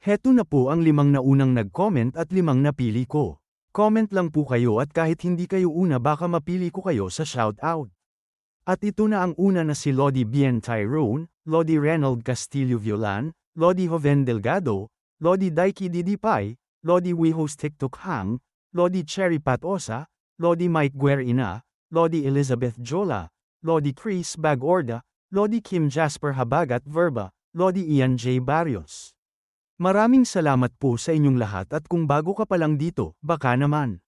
Heto na po ang limang na unang nag-comment at limang napili ko. Comment lang po kayo at kahit hindi kayo una baka mapili ko kayo sa shoutout. At ito na ang una na si Lodi Bien Tyrone, Lodi Reynold Castillo Violan, Lodi Joven Delgado, Lodi Daiki Didipay, Lodi Wihos TikTok Hang, Lodi Cherry Pat Osa, Lodi Mike Guerina, Lodi Elizabeth Jola, Lodi Chris Bagorda, Lodi Kim Jasper Habagat Verba, Lodi Ian J. Barrios. Maraming salamat po sa inyong lahat at kung bago ka pa lang dito, baka naman.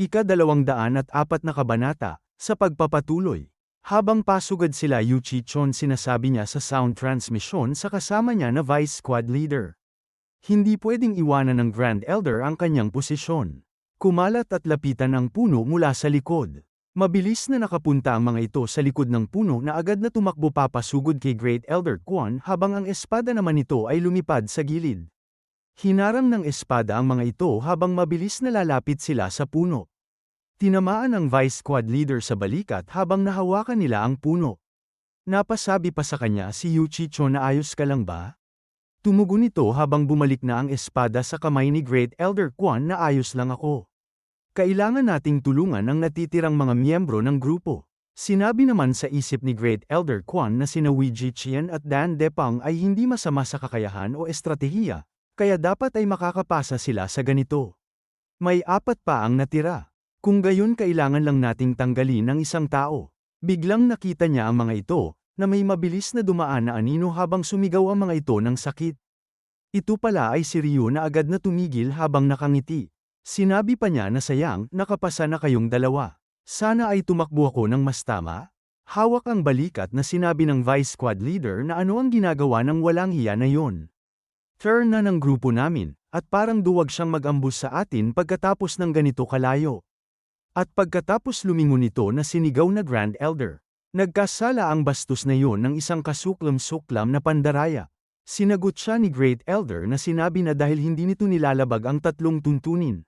Ika dalawang daan at apat na kabanata, sa pagpapatuloy. Habang pasugad sila Yuchi Chon sinasabi niya sa sound transmission sa kasama niya na Vice Squad Leader. Hindi pwedeng iwanan ng Grand Elder ang kanyang posisyon. Kumalat at lapitan ang puno mula sa likod. Mabilis na nakapunta ang mga ito sa likod ng puno na agad na tumakbo papasugod kay Great Elder Quan habang ang espada naman nito ay lumipad sa gilid. Hinarang ng espada ang mga ito habang mabilis na lalapit sila sa puno. Tinamaan ang Vice Squad Leader sa balikat habang nahawakan nila ang puno. Napasabi pa sa kanya si Yuchicho na ayos ka lang ba? Tumugon ito habang bumalik na ang espada sa kamay ni Great Elder Quan na ayos lang ako. Kailangan nating tulungan ang natitirang mga miyembro ng grupo. Sinabi naman sa isip ni Great Elder Quan na sina Weiji Qian at Dan Depang ay hindi masama sa kakayahan o estratehiya, kaya dapat ay makakapasa sila sa ganito. May apat pa ang natira. Kung gayon kailangan lang nating tanggalin ang isang tao. Biglang nakita niya ang mga ito, na may mabilis na dumaan na anino habang sumigaw ang mga ito ng sakit. Ito pala ay si Ryu na agad na tumigil habang nakangiti. Sinabi pa niya na sayang, nakapasa na kayong dalawa. Sana ay tumakbo ako ng mas tama? Hawak ang balikat na sinabi ng Vice Squad Leader na ano ang ginagawa ng walang hiya na yon. Turn na ng grupo namin, at parang duwag siyang mag-ambus sa atin pagkatapos ng ganito kalayo. At pagkatapos lumingon nito na sinigaw na Grand Elder, nagkasala ang bastos na yon ng isang kasuklam-suklam na pandaraya. Sinagot siya ni Great Elder na sinabi na dahil hindi nito nilalabag ang tatlong tuntunin.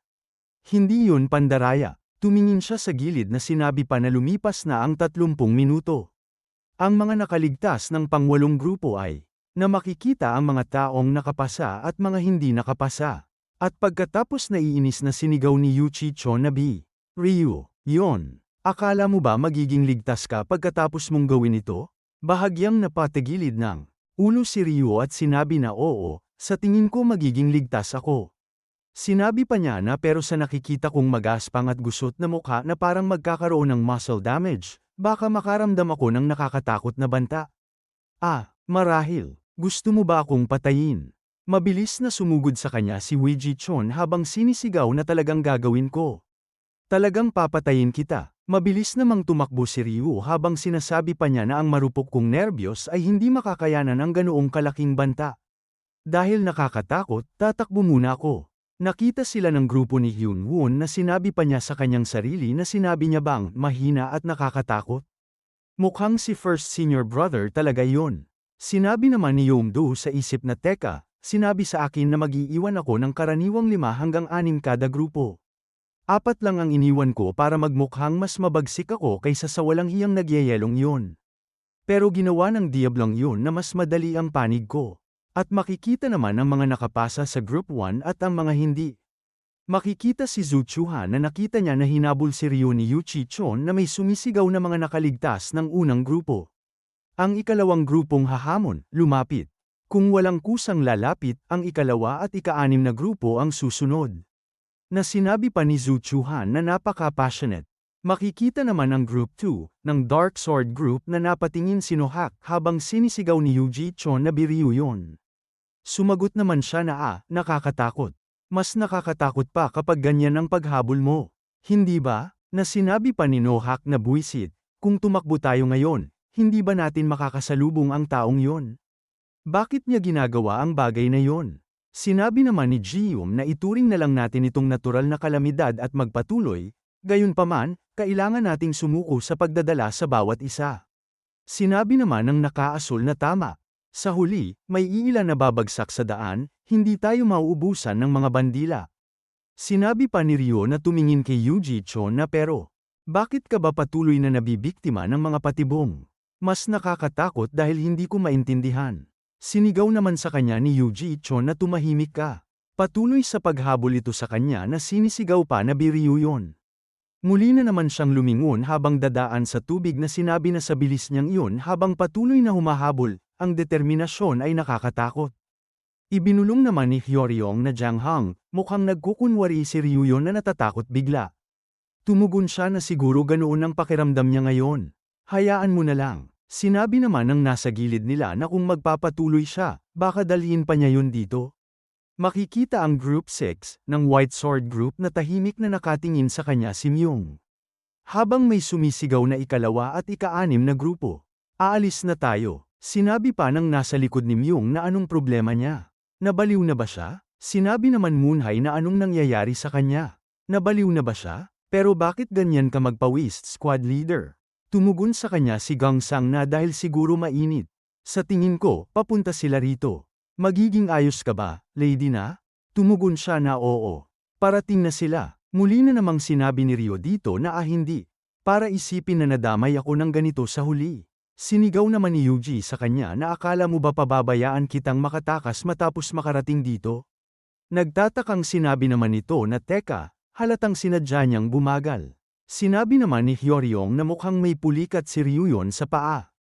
Hindi yun pandaraya. Tumingin siya sa gilid na sinabi pa na lumipas na ang 30 minuto. Ang mga nakaligtas ng pangwalong grupo ay na makikita ang mga taong nakapasa at mga hindi nakapasa. At pagkatapos naiinis na sinigaw ni Yuchi Chonabi, Ryu, yon. Akala mo ba magiging ligtas ka pagkatapos mong gawin ito? Bahagyang napatigilid ng ulo si Ryu at sinabi na oo, sa tingin ko magiging ligtas ako. Sinabi pa niya na pero sa nakikita kong magaspang at gusot na mukha na parang magkakaroon ng muscle damage, baka makaramdam ako ng nakakatakot na banta. Ah, marahil, gusto mo ba akong patayin? Mabilis na sumugod sa kanya si Weiji Chon habang sinisigaw na talagang gagawin ko. Talagang papatayin kita. Mabilis namang tumakbo si Ryu habang sinasabi pa niya na ang marupok kong nerbiyos ay hindi makakayanan ang ganoong kalaking banta. Dahil nakakatakot, tatakbo muna ako. Nakita sila ng grupo ni Hyun Woon na sinabi pa niya sa kanyang sarili na sinabi niya bang mahina at nakakatakot. Mukhang si first senior brother talaga yon. Sinabi naman ni Yomdo sa isip na teka, sinabi sa akin na mag-iiwan ako ng karaniwang lima hanggang anim kada grupo. Apat lang ang iniwan ko para magmukhang mas mabagsik ako kaysa sa walang hiyang nagyayelong yon. Pero ginawa ng diablong yun na mas madali ang panig ko. At makikita naman ang mga nakapasa sa Group 1 at ang mga hindi. Makikita si Zhu Chuhan na nakita niya na hinabol si Ryu ni Yuchi Chon na may sumisigaw na mga nakaligtas ng unang grupo. Ang ikalawang grupong hahamon, lumapit. Kung walang kusang lalapit, ang ikalawa at ikaanim na grupo ang susunod. Na sinabi pa ni Zhu Chuhan na napaka-passionate. Makikita naman ang Group 2, ng Dark Sword Group na napatingin si Nohak habang sinisigaw ni Yuji Chon na biriyo yon. Sumagot naman siya na ah, nakakatakot. Mas nakakatakot pa kapag ganyan ang paghabol mo. Hindi ba? Na sinabi pa ni Nohak na buwisit, kung tumakbo tayo ngayon, hindi ba natin makakasalubong ang taong yon? Bakit niya ginagawa ang bagay na yon? Sinabi naman ni Jium na ituring na lang natin itong natural na kalamidad at magpatuloy, gayunpaman, kailangan nating sumuko sa pagdadala sa bawat isa. Sinabi naman ng nakaasul na tama, sa huli, may iilan na babagsak sa daan, hindi tayo mauubusan ng mga bandila. Sinabi pa ni Rio na tumingin kay Yuji Chon na pero, bakit ka ba patuloy na nabibiktima ng mga patibong? Mas nakakatakot dahil hindi ko maintindihan. Sinigaw naman sa kanya ni Yuji Chon na tumahimik ka. Patuloy sa paghabol ito sa kanya na sinisigaw pa na biriyo yun. Muli na naman siyang lumingon habang dadaan sa tubig na sinabi na sa bilis niyang iyon habang patuloy na humahabol, ang determinasyon ay nakakatakot. Ibinulong naman ni Hyoryong na Jiang Hang, mukhang nagkukunwari si Ryuyon na natatakot bigla. Tumugon siya na siguro ganoon ang pakiramdam niya ngayon. Hayaan mo na lang. Sinabi naman ng nasa gilid nila na kung magpapatuloy siya, baka dalhin pa niya yun dito. Makikita ang Group 6 ng White Sword Group na tahimik na nakatingin sa kanya si Myung. Habang may sumisigaw na ikalawa at ikaanim na grupo. Aalis na tayo. Sinabi pa ng nasa likod ni Myung na anong problema niya. Nabaliw na ba siya? Sinabi naman Moonhai na anong nangyayari sa kanya. Nabaliw na ba siya? Pero bakit ganyan ka magpawist squad leader? Tumugon sa kanya si Gang Sang na dahil siguro mainit. Sa tingin ko, papunta sila rito. Magiging ayos ka ba, lady na? Tumugon siya na oo. Parating na sila. Muli na namang sinabi ni Rio dito na ah hindi. Para isipin na nadamay ako ng ganito sa huli. Sinigaw naman ni Yuji sa kanya na akala mo ba pababayaan kitang makatakas matapos makarating dito? Nagtatakang sinabi naman nito na teka, halatang sinadya niyang bumagal. Sinabi naman ni Hyoryong na mukhang may pulikat si Ryuyon sa paa.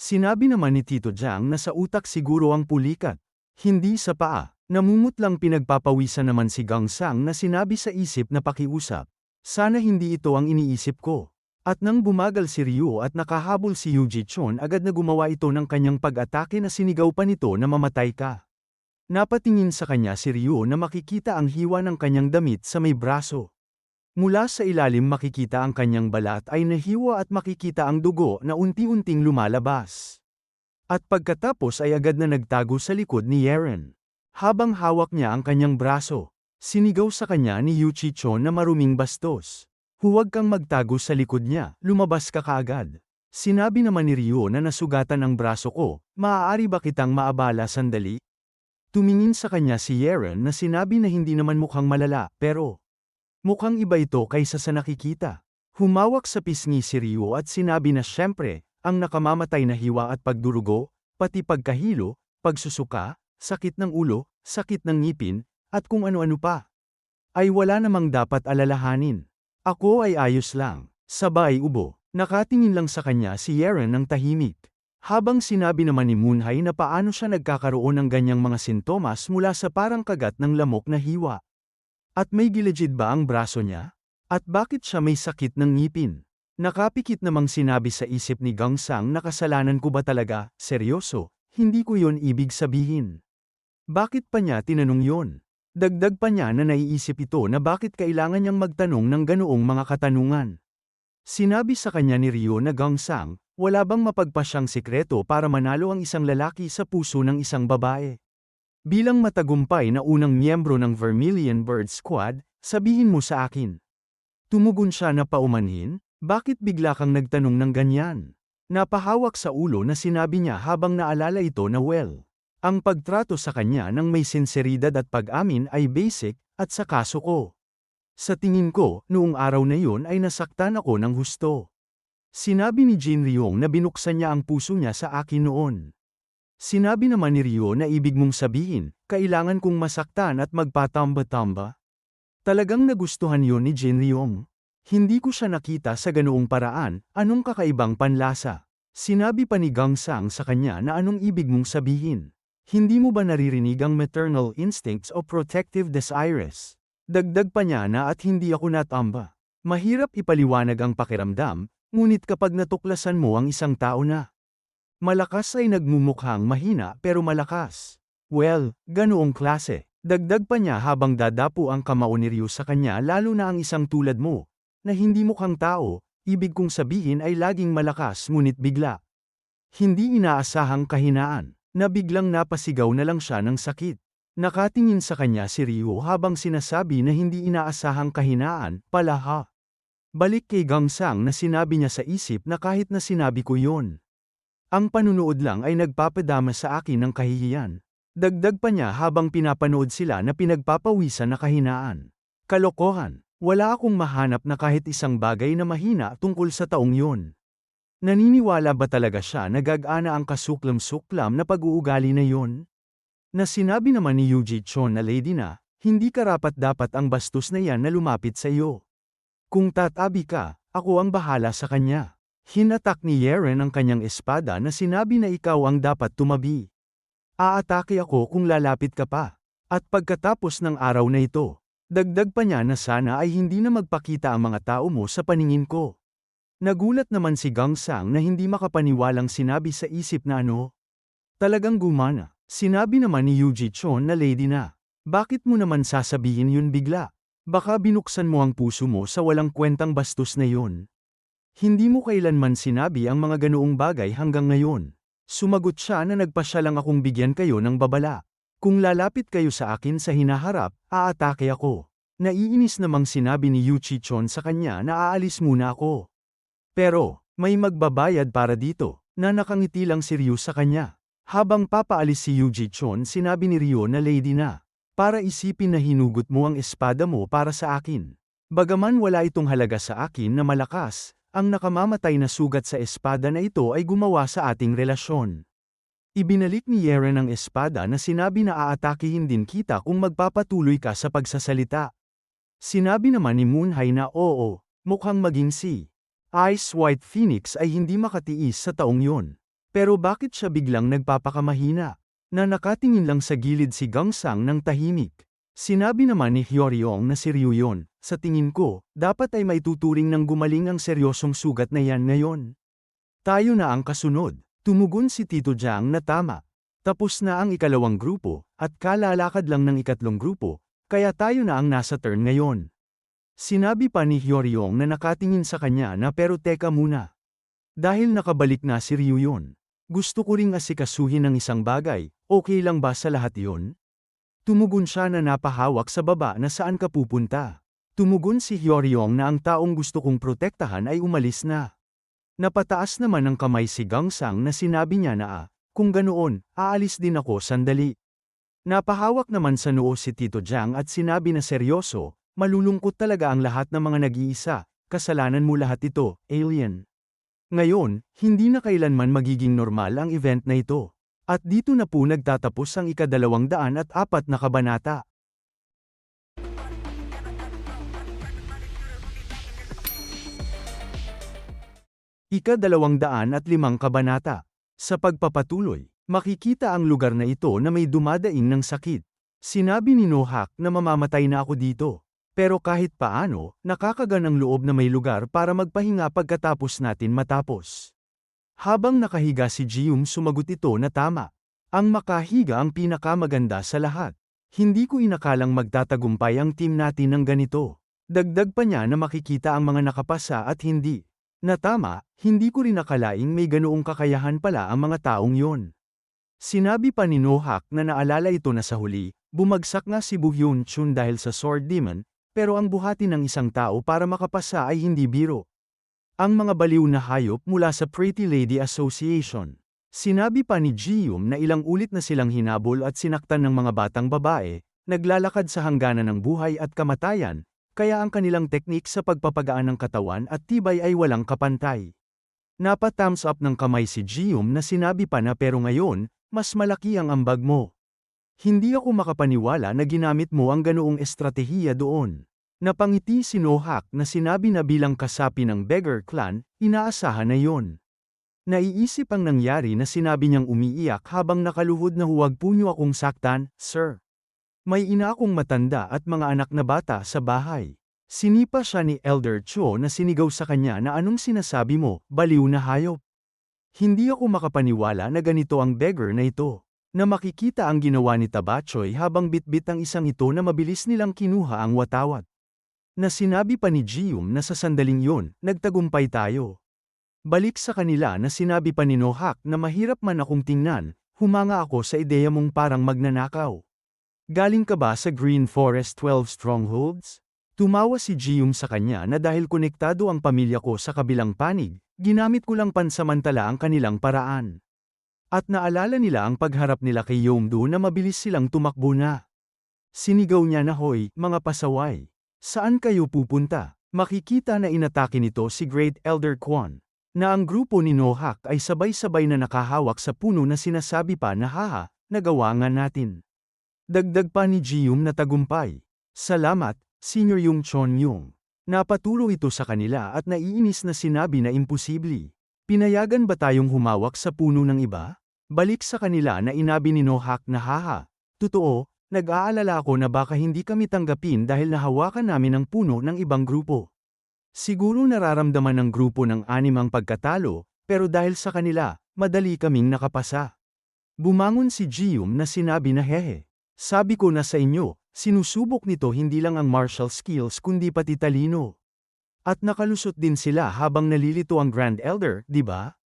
Sinabi naman ni Tito Jiang na sa utak siguro ang pulikat. Hindi sa paa, namumutlang pinagpapawisan naman si Gang Sang na sinabi sa isip na pakiusap. Sana hindi ito ang iniisip ko. At nang bumagal si Ryu at nakahabol si Yuji Chon agad na gumawa ito ng kanyang pag-atake na sinigaw pa nito na mamatay ka. Napatingin sa kanya si Ryu na makikita ang hiwa ng kanyang damit sa may braso. Mula sa ilalim makikita ang kanyang balat ay nahiwa at makikita ang dugo na unti-unting lumalabas. At pagkatapos ay agad na nagtago sa likod ni Yeren. Habang hawak niya ang kanyang braso, sinigaw sa kanya ni Yuchi Chon na maruming bastos. Huwag kang magtago sa likod niya, lumabas ka kaagad. Sinabi naman ni Ryo na nasugatan ang braso ko, maaari ba kitang maabala sandali? Tumingin sa kanya si Yeren na sinabi na hindi naman mukhang malala, pero mukhang iba ito kaysa sa nakikita. Humawak sa pisngi si Ryo at sinabi na syempre, ang nakamamatay na hiwa at pagdurugo, pati pagkahilo, pagsusuka, sakit ng ulo, sakit ng ngipin, at kung ano-ano pa. Ay wala namang dapat alalahanin. Ako ay ayos lang. Sabay ubo. Nakatingin lang sa kanya si Yeren ng tahimik. Habang sinabi naman ni Moonhai na paano siya nagkakaroon ng ganyang mga sintomas mula sa parang kagat ng lamok na hiwa. At may gilid ba ang braso niya? At bakit siya may sakit ng ngipin? Nakapikit namang sinabi sa isip ni Gang Sang na kasalanan ko ba talaga, seryoso, hindi ko yon ibig sabihin. Bakit pa niya tinanong yon? Dagdag pa niya na naiisip ito na bakit kailangan niyang magtanong ng ganoong mga katanungan. Sinabi sa kanya ni Rio na gangsang, wala bang mapagpasyang sikreto para manalo ang isang lalaki sa puso ng isang babae? Bilang matagumpay na unang miyembro ng Vermilion Bird Squad, sabihin mo sa akin. Tumugon siya na paumanhin, bakit bigla kang nagtanong ng ganyan? Napahawak sa ulo na sinabi niya habang naalala ito na well. Ang pagtrato sa kanya ng may sinseridad at pag-amin ay basic, at sa kaso ko. Sa tingin ko, noong araw na yun ay nasaktan ako ng husto. Sinabi ni Jin Ryong na binuksan niya ang puso niya sa akin noon. Sinabi naman ni Ryo na ibig mong sabihin, kailangan kong masaktan at magpatamba-tamba. Talagang nagustuhan yon ni Jin Ryong. Hindi ko siya nakita sa ganoong paraan, anong kakaibang panlasa. Sinabi pa ni Gang Sang sa kanya na anong ibig mong sabihin. Hindi mo ba naririnig ang maternal instincts o protective desires? Dagdag pa niya na at hindi ako natamba. Mahirap ipaliwanag ang pakiramdam, ngunit kapag natuklasan mo ang isang tao na malakas ay nagmumukhang mahina pero malakas. Well, ganoong klase. Dagdag pa niya habang dadapo ang kamao ni Ryu sa kanya lalo na ang isang tulad mo, na hindi mukhang tao, ibig kong sabihin ay laging malakas ngunit bigla. Hindi inaasahang kahinaan na biglang napasigaw na lang siya ng sakit. Nakatingin sa kanya si Ryo habang sinasabi na hindi inaasahang kahinaan, pala ha. Balik kay Gangsang na sinabi niya sa isip na kahit na sinabi ko yon. Ang panunood lang ay nagpapadama sa akin ng kahihiyan. Dagdag pa niya habang pinapanood sila na pinagpapawisan na kahinaan. Kalokohan, wala akong mahanap na kahit isang bagay na mahina tungkol sa taong yon. Naniniwala ba talaga siya na gagana ang kasuklam-suklam na pag-uugali na yon? Na sinabi naman ni Yuji Chon na lady na, hindi karapat dapat ang bastos na yan na lumapit sa iyo. Kung tatabi ka, ako ang bahala sa kanya. Hinatak ni Yeren ang kanyang espada na sinabi na ikaw ang dapat tumabi. Aatake ako kung lalapit ka pa. At pagkatapos ng araw na ito, dagdag pa niya na sana ay hindi na magpakita ang mga tao mo sa paningin ko. Nagulat naman si Gang Sang na hindi makapaniwalang sinabi sa isip na ano. Talagang gumana. Sinabi naman ni Yuji Chon na lady na. Bakit mo naman sasabihin yun bigla? Baka binuksan mo ang puso mo sa walang kwentang bastos na yun. Hindi mo kailanman sinabi ang mga ganoong bagay hanggang ngayon. Sumagot siya na nagpasya lang akong bigyan kayo ng babala. Kung lalapit kayo sa akin sa hinaharap, aatake ako. Naiinis namang sinabi ni Yuchi Chon sa kanya na aalis muna ako. Pero, may magbabayad para dito, na nakangiti lang si Ryu sa kanya. Habang papaalis si Yuji Chon sinabi ni Ryo na lady na, para isipin na hinugot mo ang espada mo para sa akin. Bagaman wala itong halaga sa akin na malakas, ang nakamamatay na sugat sa espada na ito ay gumawa sa ating relasyon. Ibinalik ni Yeren ang espada na sinabi na aatakihin din kita kung magpapatuloy ka sa pagsasalita. Sinabi naman ni Moonhai na oo, mukhang maging si Ice White Phoenix ay hindi makatiis sa taong yon. Pero bakit siya biglang nagpapakamahina? Na nakatingin lang sa gilid si Gangsang ng tahimik. Sinabi naman ni Hyoryong na si Ryu yon, sa tingin ko, dapat ay maituturing ng gumaling ang seryosong sugat na yan ngayon. Tayo na ang kasunod. Tumugon si Tito Jiang na tama. Tapos na ang ikalawang grupo, at kalalakad lang ng ikatlong grupo, kaya tayo na ang nasa turn ngayon. Sinabi pa ni Hyoryong na nakatingin sa kanya na pero teka muna. Dahil nakabalik na si Ryu yon. Gusto ko ring asikasuhin ng isang bagay, okay lang ba sa lahat yon? Tumugon siya na napahawak sa baba na saan ka pupunta. Tumugon si Hyoryong na ang taong gusto kong protektahan ay umalis na. Napataas naman ng kamay si Gangsang na sinabi niya na ah, kung ganoon, aalis din ako sandali. Napahawak naman sa noo si Tito Jiang at sinabi na seryoso, malulungkot talaga ang lahat ng mga nag-iisa, kasalanan mo lahat ito, alien. Ngayon, hindi na kailanman magiging normal ang event na ito. At dito na po nagtatapos ang ikadalawang daan at apat na kabanata. Ika-dalawang daan at limang kabanata. Sa pagpapatuloy, makikita ang lugar na ito na may dumadaing ng sakit. Sinabi ni Nohak na mamamatay na ako dito. Pero kahit paano, nakakagan ang loob na may lugar para magpahinga pagkatapos natin matapos. Habang nakahiga si Jium sumagot ito na tama. Ang makahiga ang pinakamaganda sa lahat. Hindi ko inakalang magtatagumpay ang team natin ng ganito. Dagdag pa niya na makikita ang mga nakapasa at hindi. Na tama, hindi ko rin nakalaing may ganoong kakayahan pala ang mga taong yon. Sinabi pa ni Nohak na naalala ito na sa huli, bumagsak nga si Buhyun Chun dahil sa Sword Demon, pero ang buhati ng isang tao para makapasa ay hindi biro. Ang mga baliw na hayop mula sa Pretty Lady Association. Sinabi pa ni Jium na ilang ulit na silang hinabol at sinaktan ng mga batang babae, naglalakad sa hangganan ng buhay at kamatayan, kaya ang kanilang teknik sa pagpapagaan ng katawan at tibay ay walang kapantay. Napa-thumbs up ng kamay si Jium na sinabi pa na pero ngayon, mas malaki ang ambag mo. Hindi ako makapaniwala na ginamit mo ang ganoong estratehiya doon. Napangiti si Nohak na sinabi na bilang kasapi ng Beggar Clan, inaasahan na yon. Naiisip ang nangyari na sinabi niyang umiiyak habang nakaluhod na huwag po niyo akong saktan, sir. May ina akong matanda at mga anak na bata sa bahay. Sinipa siya ni Elder Cho na sinigaw sa kanya na anong sinasabi mo, baliw na hayop. Hindi ako makapaniwala na ganito ang beggar na ito. Na makikita ang ginawa ni Tabachoy habang bitbit ang isang ito na mabilis nilang kinuha ang watawat. Na sinabi pa ni Jium na sa sandaling yun, nagtagumpay tayo. Balik sa kanila na sinabi pa ni Nohak na mahirap man akong tingnan, humanga ako sa ideya mong parang magnanakaw. Galing ka ba sa Green Forest 12 Strongholds? Tumawa si Jium sa kanya na dahil konektado ang pamilya ko sa kabilang panig, ginamit ko lang pansamantala ang kanilang paraan. At naalala nila ang pagharap nila kay Yomdo na mabilis silang tumakbo na. Sinigaw niya na hoy, mga pasaway. Saan kayo pupunta? Makikita na inatake nito si Great Elder Quan. na ang grupo ni Nohak ay sabay-sabay na nakahawak sa puno na sinasabi pa na haha, nagawa nga natin. Dagdag pa ni Jium na tagumpay. Salamat, Senior Yung Chon Yung. Napatulo ito sa kanila at naiinis na sinabi na imposible. Pinayagan ba tayong humawak sa puno ng iba? Balik sa kanila na inabi ni Nohak na haha. Totoo, nag-aalala ako na baka hindi kami tanggapin dahil nahawakan namin ang puno ng ibang grupo. Siguro nararamdaman ng grupo ng anim ang pagkatalo, pero dahil sa kanila, madali kaming nakapasa. Bumangon si Jium na sinabi na hehe. Sabi ko na sa inyo, sinusubok nito hindi lang ang martial skills kundi pati talino. At nakalusot din sila habang nalilito ang Grand Elder, di ba?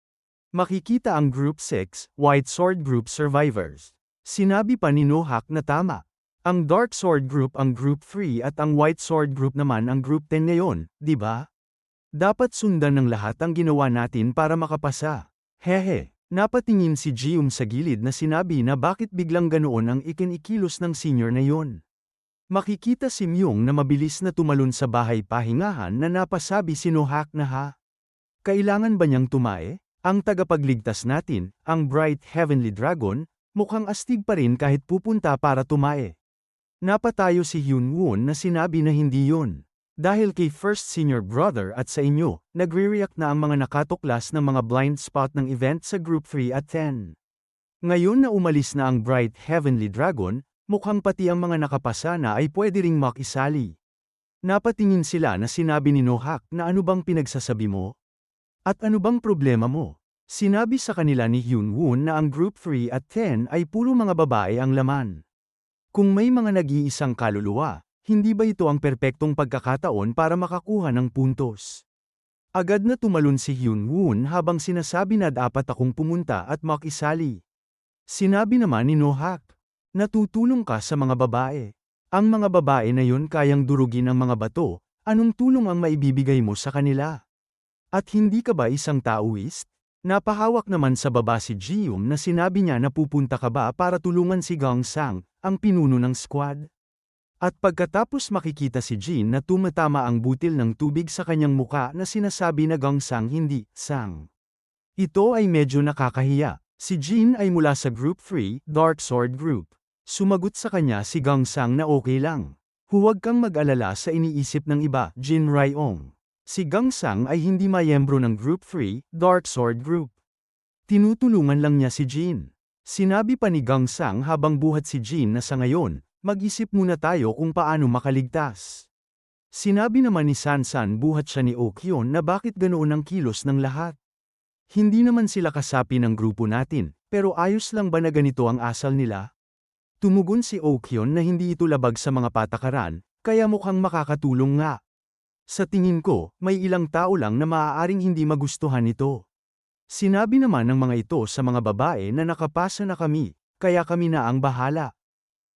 Makikita ang Group 6, White Sword Group Survivors. Sinabi pa ni Nohak na tama. Ang Dark Sword Group ang Group 3 at ang White Sword Group naman ang Group 10 ngayon, di ba? Dapat sundan ng lahat ang ginawa natin para makapasa. Hehe, napatingin si Jium sa gilid na sinabi na bakit biglang ganoon ang ikinikilos ng senior na yon. Makikita si Myung na mabilis na tumalon sa bahay pahingahan na napasabi si Nohak na ha. Kailangan ba niyang tumae? Ang tagapagligtas natin, ang Bright Heavenly Dragon, mukhang astig pa rin kahit pupunta para tumae. Napatayo si Hyun Woon na sinabi na hindi yon. Dahil kay First Senior Brother at sa inyo, nagre-react na ang mga nakatuklas ng mga blind spot ng event sa Group 3 at 10. Ngayon na umalis na ang Bright Heavenly Dragon, mukhang pati ang mga nakapasa na ay pwede ring makisali. Napatingin sila na sinabi ni Nohak na ano bang pinagsasabi mo? At ano bang problema mo? Sinabi sa kanila ni Hyun Woon na ang Group 3 at 10 ay puro mga babae ang laman. Kung may mga nag-iisang kaluluwa, hindi ba ito ang perpektong pagkakataon para makakuha ng puntos? Agad na tumalon si Hyun Woon habang sinasabi na dapat akong pumunta at makisali. Sinabi naman ni Nohak, natutulong ka sa mga babae. Ang mga babae na yun kayang durugin ang mga bato, anong tulong ang maibibigay mo sa kanila? At hindi ka ba isang taoist? Napahawak naman sa baba si Jium na sinabi niya na pupunta ka ba para tulungan si Gong Sang, ang pinuno ng squad? At pagkatapos makikita si Jin na tumatama ang butil ng tubig sa kanyang muka na sinasabi na Gong Sang hindi, Sang. Ito ay medyo nakakahiya. Si Jin ay mula sa Group 3, Dark Sword Group. Sumagot sa kanya si Gong Sang na okay lang. Huwag kang mag-alala sa iniisip ng iba, Jin Ryong. Si Gang Sang ay hindi mayembro ng Group 3, Dark Sword Group. Tinutulungan lang niya si Jin. Sinabi pa ni Gang Sang habang buhat si Jin na sa ngayon, mag-isip muna tayo kung paano makaligtas. Sinabi naman ni Sansan buhat siya ni Okyon na bakit ganoon ang kilos ng lahat. Hindi naman sila kasapi ng grupo natin, pero ayos lang ba na ganito ang asal nila? Tumugon si Okyon na hindi ito labag sa mga patakaran, kaya mukhang makakatulong nga. Sa tingin ko, may ilang tao lang na maaaring hindi magustuhan ito. Sinabi naman ng mga ito sa mga babae na nakapasa na kami, kaya kami na ang bahala.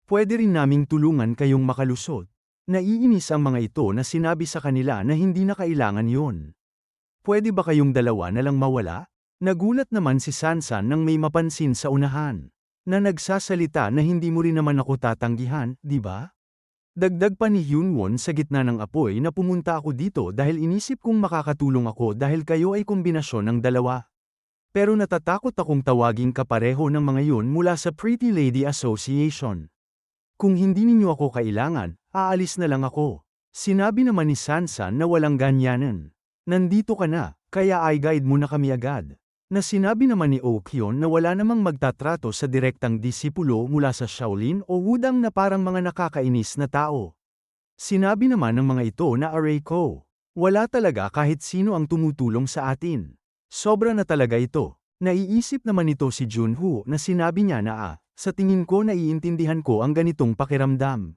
Pwede rin naming tulungan kayong makalusot. Naiinis ang mga ito na sinabi sa kanila na hindi na kailangan yon. Pwede ba kayong dalawa na lang mawala? Nagulat naman si Sansan nang may mapansin sa unahan. Na nagsasalita na hindi mo rin naman ako tatanggihan, di ba? Dagdag pa ni Hyunwon sa gitna ng apoy na pumunta ako dito dahil inisip kong makakatulong ako dahil kayo ay kombinasyon ng dalawa. Pero natatakot akong tawaging kapareho ng mga yun mula sa Pretty Lady Association. Kung hindi ninyo ako kailangan, aalis na lang ako. Sinabi naman ni Sansan na walang ganyanan. Nandito ka na, kaya ay guide mo na kami agad. Na sinabi naman ni Okyon na wala namang magtatrato sa direktang disipulo mula sa Shaolin o Wudang na parang mga nakakainis na tao. Sinabi naman ng mga ito na array ko. Wala talaga kahit sino ang tumutulong sa atin. Sobra na talaga ito. Naiisip naman ito si Junho na sinabi niya na ah, sa tingin ko naiintindihan ko ang ganitong pakiramdam.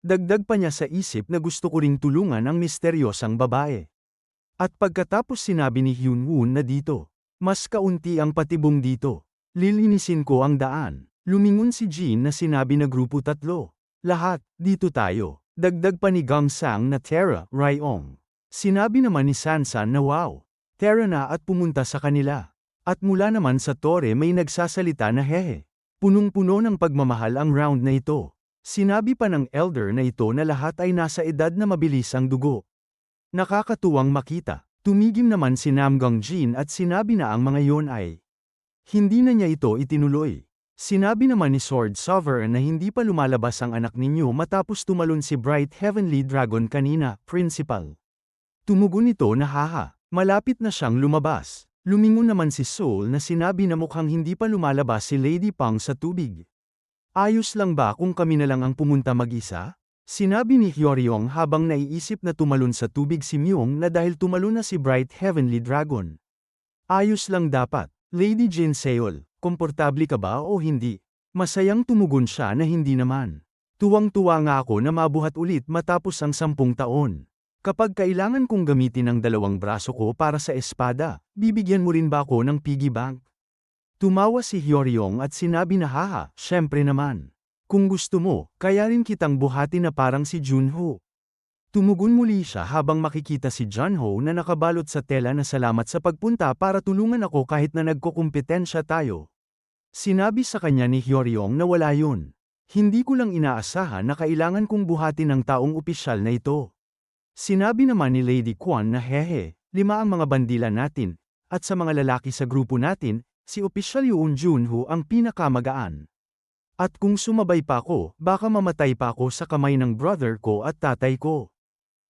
Dagdag pa niya sa isip na gusto ko ring tulungan ang misteryosang babae. At pagkatapos sinabi ni Hyun Woon na dito, mas kaunti ang patibong dito. Lilinisin ko ang daan. Lumingon si Jean na sinabi na grupo tatlo. Lahat, dito tayo. Dagdag pa ni Gang Sang na Tara, Ryong. Sinabi naman ni Sansan na wow. Tara na at pumunta sa kanila. At mula naman sa tore may nagsasalita na hehe. Punong-puno ng pagmamahal ang round na ito. Sinabi pa ng elder na ito na lahat ay nasa edad na mabilis ang dugo. Nakakatuwang makita. Tumigim naman si Namgang Jin at sinabi na ang mga yon ay hindi na niya ito itinuloy. Sinabi naman ni Sword Sovereign na hindi pa lumalabas ang anak ninyo matapos tumalon si Bright Heavenly Dragon kanina, Principal. Tumugon ito na haha, malapit na siyang lumabas. Lumingon naman si Soul na sinabi na mukhang hindi pa lumalabas si Lady Pang sa tubig. Ayos lang ba kung kami na lang ang pumunta mag-isa? Sinabi ni Hyoryong habang naiisip na tumalon sa tubig si Myung na dahil tumalon na si Bright Heavenly Dragon. Ayos lang dapat, Lady Jin Seol. Komportable ka ba o hindi? Masayang tumugon siya na hindi naman. Tuwang-tuwa nga ako na mabuhat ulit matapos ang sampung taon. Kapag kailangan kong gamitin ang dalawang braso ko para sa espada, bibigyan mo rin ba ako ng piggy bank? Tumawa si Hyoryong at sinabi na haha, syempre naman. Kung gusto mo, kaya rin kitang buhati na parang si Junho. Tumugon muli siya habang makikita si Junho na nakabalot sa tela na salamat sa pagpunta para tulungan ako kahit na nagkukumpetensya tayo. Sinabi sa kanya ni Hyoryong na wala yun. Hindi ko lang inaasahan na kailangan kong buhatin ng taong opisyal na ito. Sinabi naman ni Lady Kwan na hehe, lima ang mga bandila natin, at sa mga lalaki sa grupo natin, si Opisyal Yoon Junho ang pinakamagaan. At kung sumabay pa ako, baka mamatay pa ako sa kamay ng brother ko at tatay ko.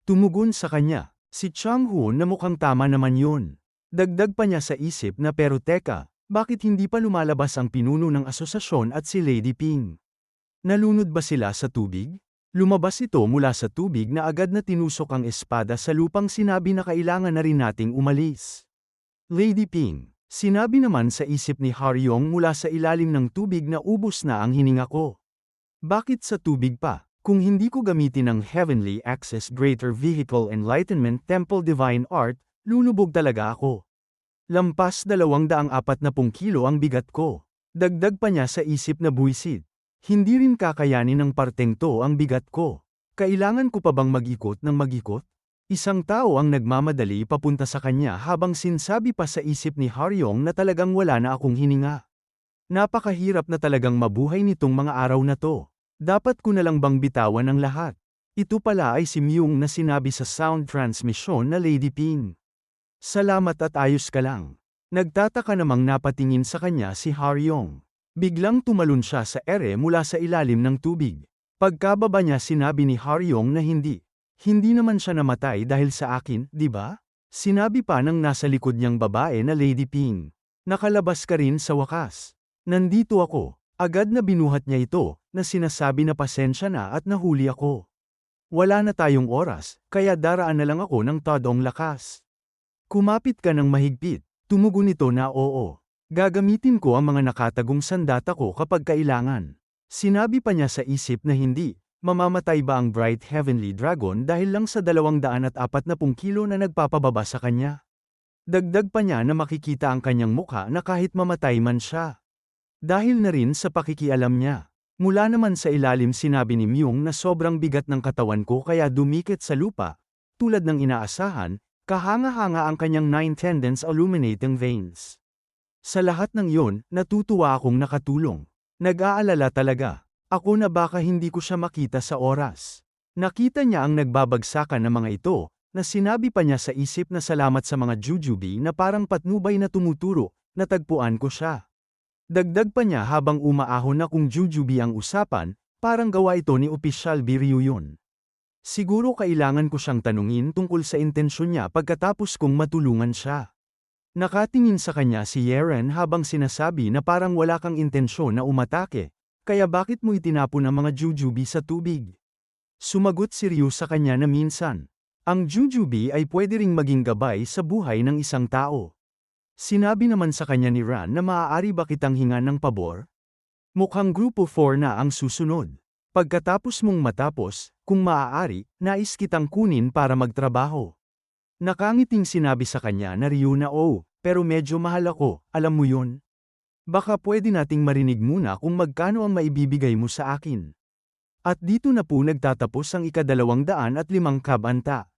Tumugon sa kanya, si Chang Hoon na mukhang tama naman yun. Dagdag pa niya sa isip na pero teka, bakit hindi pa lumalabas ang pinuno ng asosasyon at si Lady Ping? Nalunod ba sila sa tubig? Lumabas ito mula sa tubig na agad na tinusok ang espada sa lupang sinabi na kailangan na rin nating umalis. Lady Ping, sinabi naman sa isip ni Haryong mula sa ilalim ng tubig na ubos na ang hininga ko. Bakit sa tubig pa? Kung hindi ko gamitin ang Heavenly Access Greater Vehicle Enlightenment Temple Divine Art, lulubog talaga ako. Lampas 240 kilo ang bigat ko. Dagdag pa niya sa isip na buwisit. Hindi rin kakayanin ng parteng to ang bigat ko. Kailangan ko pa bang mag-ikot ng mag-ikot? Isang tao ang nagmamadali papunta sa kanya habang sinsabi pa sa isip ni Haryong na talagang wala na akong hininga. Napakahirap na talagang mabuhay nitong mga araw na to. Dapat ko na lang bang bitawan ang lahat? Ito pala ay si Myung na sinabi sa sound transmission na Lady Ping. Salamat at ayos ka lang. Nagtataka namang napatingin sa kanya si Haryong. Biglang tumalon siya sa ere mula sa ilalim ng tubig. Pagkababa niya sinabi ni Haryong na hindi. Hindi naman siya namatay dahil sa akin, di ba? Sinabi pa ng nasa likod niyang babae na Lady Ping. Nakalabas ka rin sa wakas. Nandito ako. Agad na binuhat niya ito, na sinasabi na pasensya na at nahuli ako. Wala na tayong oras, kaya daraan na lang ako ng todong lakas. Kumapit ka ng mahigpit, tumugon ito na oo. Gagamitin ko ang mga nakatagong sandata ko kapag kailangan. Sinabi pa niya sa isip na hindi, mamamatay ba ang Bright Heavenly Dragon dahil lang sa 240 kilo na nagpapababa sa kanya? Dagdag pa niya na makikita ang kanyang mukha na kahit mamatay man siya. Dahil na rin sa pakikialam niya. Mula naman sa ilalim sinabi ni Myung na sobrang bigat ng katawan ko kaya dumikit sa lupa. Tulad ng inaasahan, kahanga-hanga ang kanyang nine tendons illuminating veins. Sa lahat ng yon, natutuwa akong nakatulong. Nag-aalala talaga. Ako na baka hindi ko siya makita sa oras. Nakita niya ang nagbabagsakan ng mga ito, na sinabi pa niya sa isip na salamat sa mga jujubi na parang patnubay na tumuturo, natagpuan ko siya. Dagdag pa niya habang umaahon na kung jujubi ang usapan, parang gawa ito ni Opisyal Biryu yun. Siguro kailangan ko siyang tanungin tungkol sa intensyon niya pagkatapos kong matulungan siya. Nakatingin sa kanya si Yeren habang sinasabi na parang wala kang intensyon na umatake, kaya bakit mo itinapon ang mga jujubi sa tubig? Sumagot si Ryu sa kanya na minsan, ang jujubi ay pwede ring maging gabay sa buhay ng isang tao. Sinabi naman sa kanya ni Ran na maaari ba kitang hingan ng pabor? Mukhang grupo 4 na ang susunod. Pagkatapos mong matapos, kung maaari, nais kitang kunin para magtrabaho. Nakangiting sinabi sa kanya na Ryu na oh, pero medyo mahal ako, alam mo yun? Baka pwede nating marinig muna kung magkano ang maibibigay mo sa akin. At dito na po nagtatapos ang ikadalawang daan at limang kabanta.